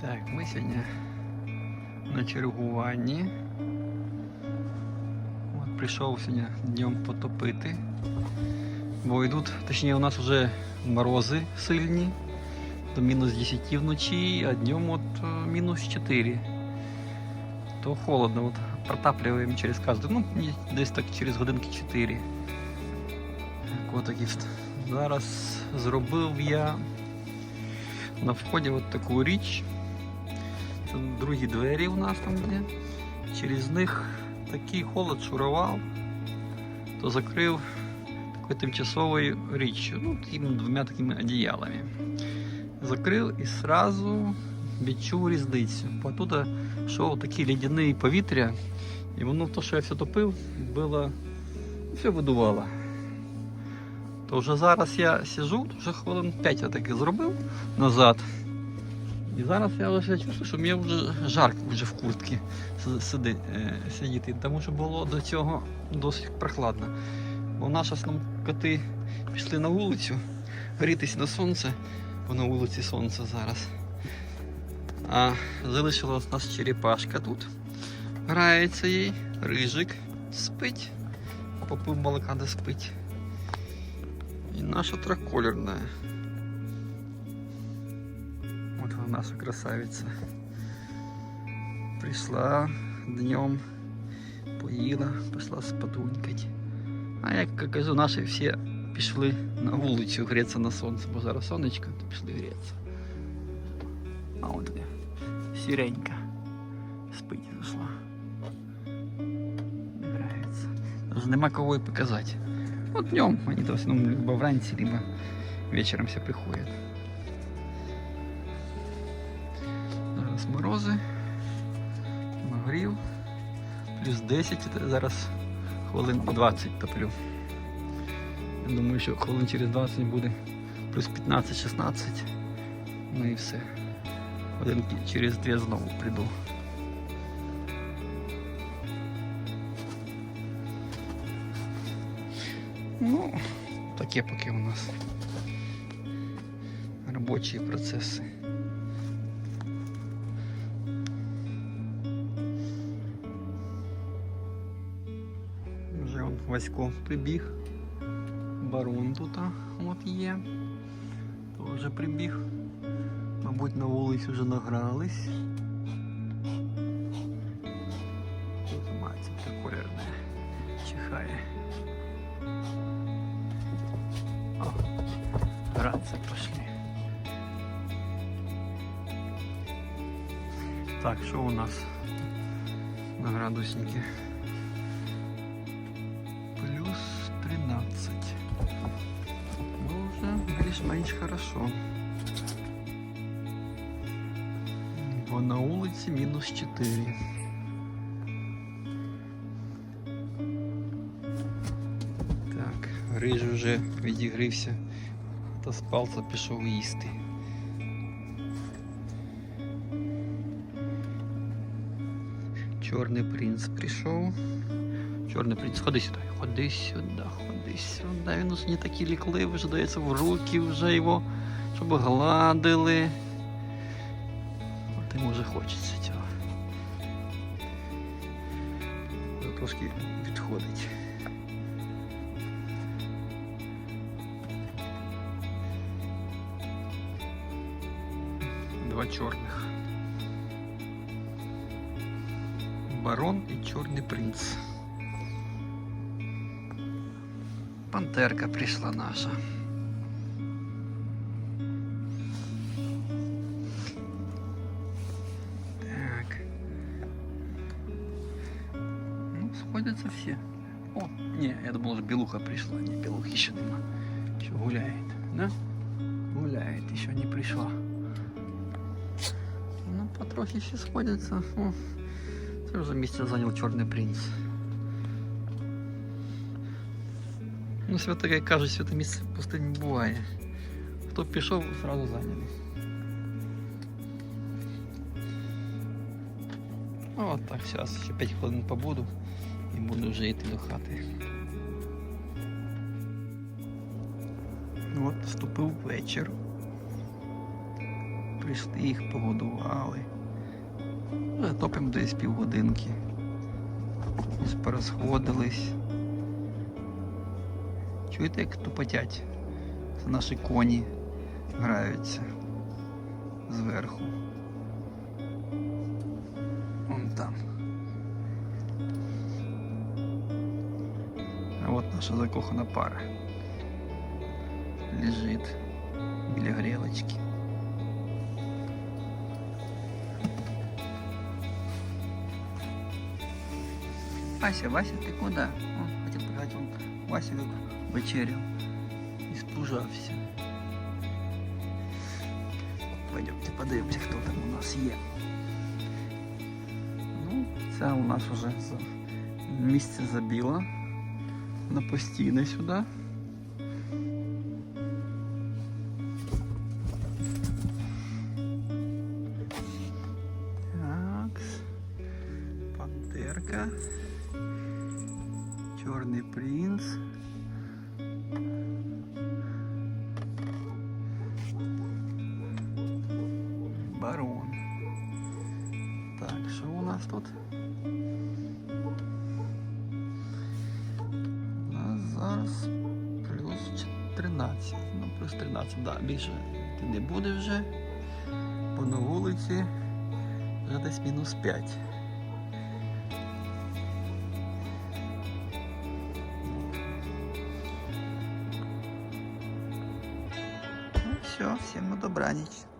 Так, ми сьогодні на чергуванні. От прийшов сьогодні днем потопити. Бо йдуть, точніше, у нас вже морози сильні, до мінус 10 вночі, а днем от е, мінус 4. То холодно, от протаплюємо через кожну, ну, десь так через годинки 4. Котики. Зараз зробив я на вході от таку річ. Це другі двері у нас там є. Через них такий холод шурував, то закрив такою тимчасовою річчю, ну, двома такими одіялами. Закрив і сразу відчув різницю. Бо тут йшов такий лідяний повітря, і воно то, що я все топив, було все видувало. То вже зараз я сижу, вже хвилин 5 я таки зробив назад. І зараз я вже чувствую, що мені вже жарко вже в куртці сиди, е, сидіти, тому що було до цього досить прохладно. Бо в нас коти пішли на вулицю грітись на сонце, бо на вулиці сонце зараз. А залишилась у нас черепашка тут. Грається їй, рижик спить, попив молока де спить. И наша трехколерная. Вот она наша красавица. Пришла днем, поїла, пішла спатунькать. А як я кажу, наші всі пішли на вулицю грітися на сонце, бо зараз сонечко, то пішли грітися. А от де сіренька спить зайшла. Грається. Даже нема кого і показати. Вот днем они в основном либо вранці, либо вечером все приходят. Зараз морози, нагрів, плюс 10, це зараз хвилин 20 топлю. Я думаю, що хвилин через 20 буде плюс 15-16. Ну і все. Годинки через дві знову прийду. Ну, таке поки у нас робочі процеси. Вже он Васько прибіг. Барон тут от є. Теж прибіг. Мабуть, на вулиці вже награлись. пошли. Так, що у нас на градуснике? Плюс 13. Ну, уже більш-менш хорошо. Бо на вулиці мінус 4. Так, Риж вже відігрився З пішов їсти. Чорний принц прийшов. Чорний принц, ходи сюди, ходи сюди, ходи сюди. Він уже не такий лікливий, вже дається в руки вже його, щоб гладили. От йому вже хочеться цього. Трошки відходить. Черных. Барон и Черный принц. Пантерка пришла наша. Так. Ну, сходятся все. О, не, я думал, що белуха пришла, не білухи ще нема. Еще гуляет, да? Гуляет. Еще не пришла Ну, потрохи все сходятся. О, це вже місце зайняв Чорний принц. Ну, свято, як кажуть, святе місце в пустині не буває. Хто пішов, одразу зайняли. Ну, от так, зараз ще 5 хвилин побуду і буду вже йти до хати. От, вступив вечір. Прийшли, їх погодували. Вже топимо десь півгодинки. Ось порозходились. Чуєте, як тупотять? Це наші коні граються зверху. Вон там. А от наша закохана пара. Лежить біля грілочки. Вася, Вася, ты куда? Он хотел показать вам Вася как вечерял. Испужався. Пойдемте подивимося, хто там у нас є. Ну, це у нас вже за- місце забіло. На постійне сюди. Так. Пантерка. Чорний принц. Барон. Так, що у нас тут? Нас зараз плюс 13. Ну, плюс 13, да, більше ти не буде вже. Бо на вулиці вже десь мінус 5. Все, всем добраніч.